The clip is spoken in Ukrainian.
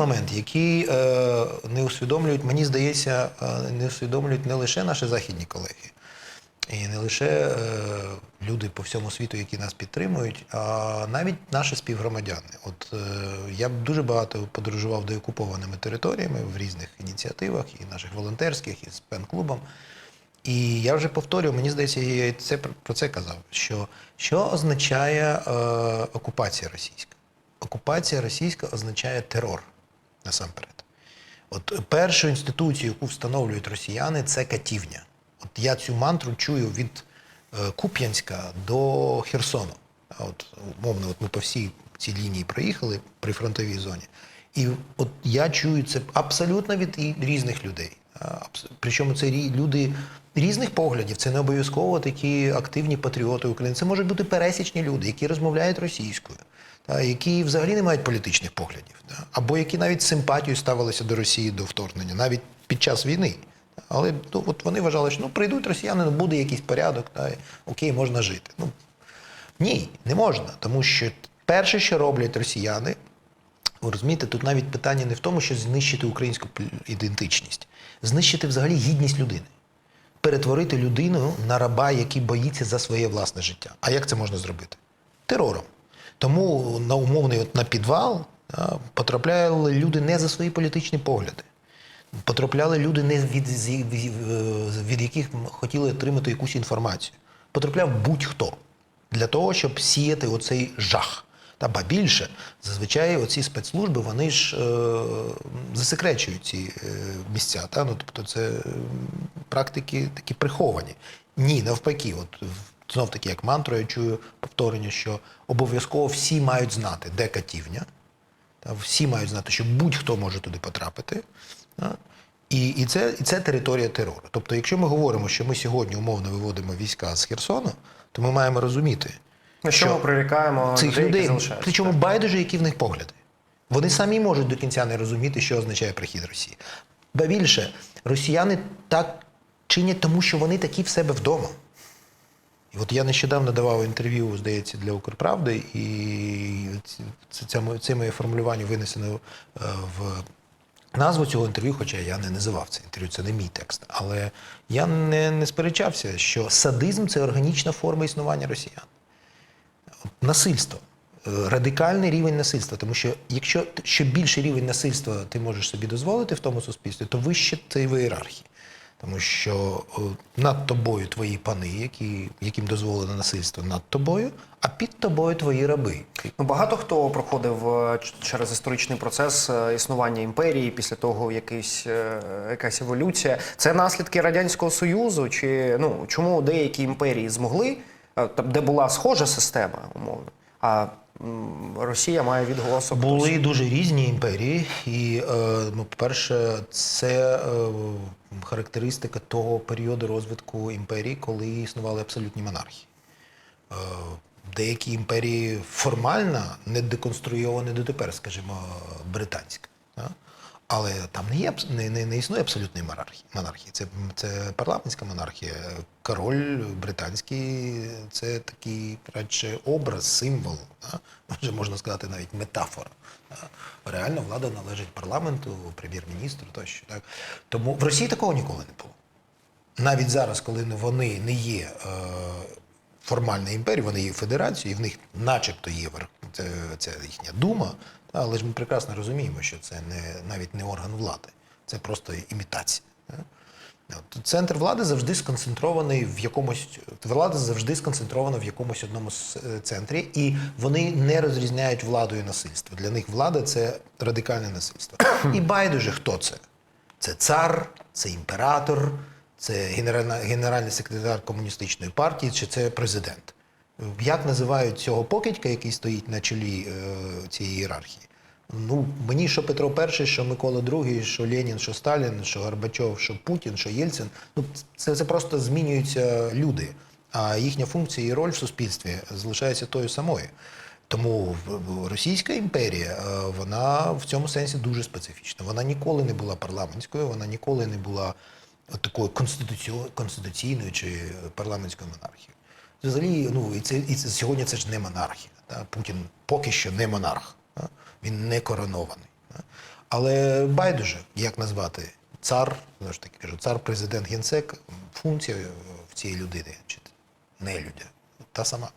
момент, який е, не усвідомлюють, мені здається, е, не усвідомлюють не лише наші західні колеги, і не лише е, люди по всьому світу, які нас підтримують, а навіть наші співгромадяни. От е, я дуже багато подорожував деокупованими територіями в різних ініціативах, і наших волонтерських, і з пен-клубом. І я вже повторюю, мені здається, я це про це казав. Що, що означає е, окупація російська? Окупація російська означає терор насамперед. От першу інституцію, яку встановлюють росіяни, це катівня. От я цю мантру чую від е, Куп'янська до Херсону. От, умовно, от ми по всій цій лінії проїхали при фронтовій зоні. І от я чую це абсолютно від різних людей. Причому це люди різних поглядів. Це не обов'язково такі активні патріоти України. Це можуть бути пересічні люди, які розмовляють російською, які взагалі не мають політичних поглядів, або які навіть з симпатією ставилися до Росії до вторгнення, навіть під час війни. Але ну, от вони вважали, що ну прийдуть росіяни, ну буде якийсь порядок, та, окей, можна жити. Ну ні, не можна, тому що перше, що роблять росіяни, ви розумієте, тут навіть питання не в тому, що знищити українську ідентичність, знищити взагалі гідність людини, перетворити людину на раба, який боїться за своє власне життя. А як це можна зробити? Терором. Тому на умовний от на підвал потрапляли люди не за свої політичні погляди. Потрапляли люди не від, від, яких хотіли отримати якусь інформацію. Потрапляв будь-хто для того, щоб сіяти оцей жах. Та ба більше, зазвичай оці спецслужби вони ж е, засекречують ці е, місця. Та? Ну, тобто це практики такі приховані. Ні, навпаки, от знов таки, як мантру, я чую повторення, що обов'язково всі мають знати, де катівня. Та всі мають знати, що будь-хто може туди потрапити. Та? І, і, це, і це територія терору. Тобто, якщо ми говоримо, що ми сьогодні умовно виводимо війська з Херсону, то ми маємо розуміти, На що ми прирікаємо цих людей, людей, залишаються. причому байдуже, які в них погляди. Вони самі можуть до кінця не розуміти, що означає прихід Росії. Ба більше, росіяни так чинять, тому що вони такі в себе вдома. І от я нещодавно давав інтерв'ю, здається, для Укрправди, і це, це, моє- це формулювання винесено е, в назву цього інтерв'ю, хоча я не називав це інтерв'ю, це не мій текст. Але я не, не сперечався, що садизм це органічна форма існування росіян насильство. Е, Радикальний рівень насильства, тому що якщо що більший рівень насильства ти можеш собі дозволити в тому суспільстві, то вище ти в ієрархії. Тому що е, над тобою твої пани, які, яким дозволено насильство над тобою, а під тобою твої раби. Ну, багато хто проходив е, через історичний процес е, існування імперії, після того якийсь, якась еволюція. Це наслідки Радянського Союзу? Чи ну чому деякі імперії змогли, там, де була схожа система, умовно, а Росія має відголосок? Були дуже різні імперії, і, е, ну, по-перше, це е, характеристика того періоду розвитку імперії, коли існували абсолютні монархії. Е, деякі імперії формально не деконструйовані дотепер, скажімо, британська. Але там не, є, не, не, не існує абсолютної монархії. монархії. Це, це парламентська монархія. Король британський це такий радше образ, символ. Вже можна сказати навіть метафора. Реально влада належить парламенту, прем'єр-міністру тощо. Так? Тому в Росії такого ніколи не було навіть зараз, коли вони не є е, формальною імперією, вони є федерацією, і в них начебто є це, це їхня дума, але ж ми прекрасно розуміємо, що це не, навіть не орган влади, це просто імітація. Центр влади завжди сконцентрований в якомусь влада завжди сконцентрована в якомусь одному е, центрі, і вони не розрізняють владу і насильство. Для них влада це радикальне насильство. І байдуже, хто це? Це цар, це імператор, це генеральний секретар комуністичної партії, чи це президент. Як називають цього покидька, який стоїть на чолі е, цієї ієрархії? Ну, мені що Петро І, що Микола II, що Ленін, що Сталін, що Горбачов, що Путін, що Єльцин. Ну, це, це просто змінюються люди, а їхня функція і роль в суспільстві залишається тою самою. Тому Російська імперія е, вона в цьому сенсі дуже специфічна. Вона ніколи не була парламентською, вона ніколи не була такою конституційною чи парламентською монархією взагалі, ну і це і це сьогодні це ж не монархія. Да? Путін поки що не монарх, да? він не коронований. Да? Але байдуже, як назвати цар, знову ж таки кажу, цар, президент, генсек, функція в цій людини чи не людя, та сама.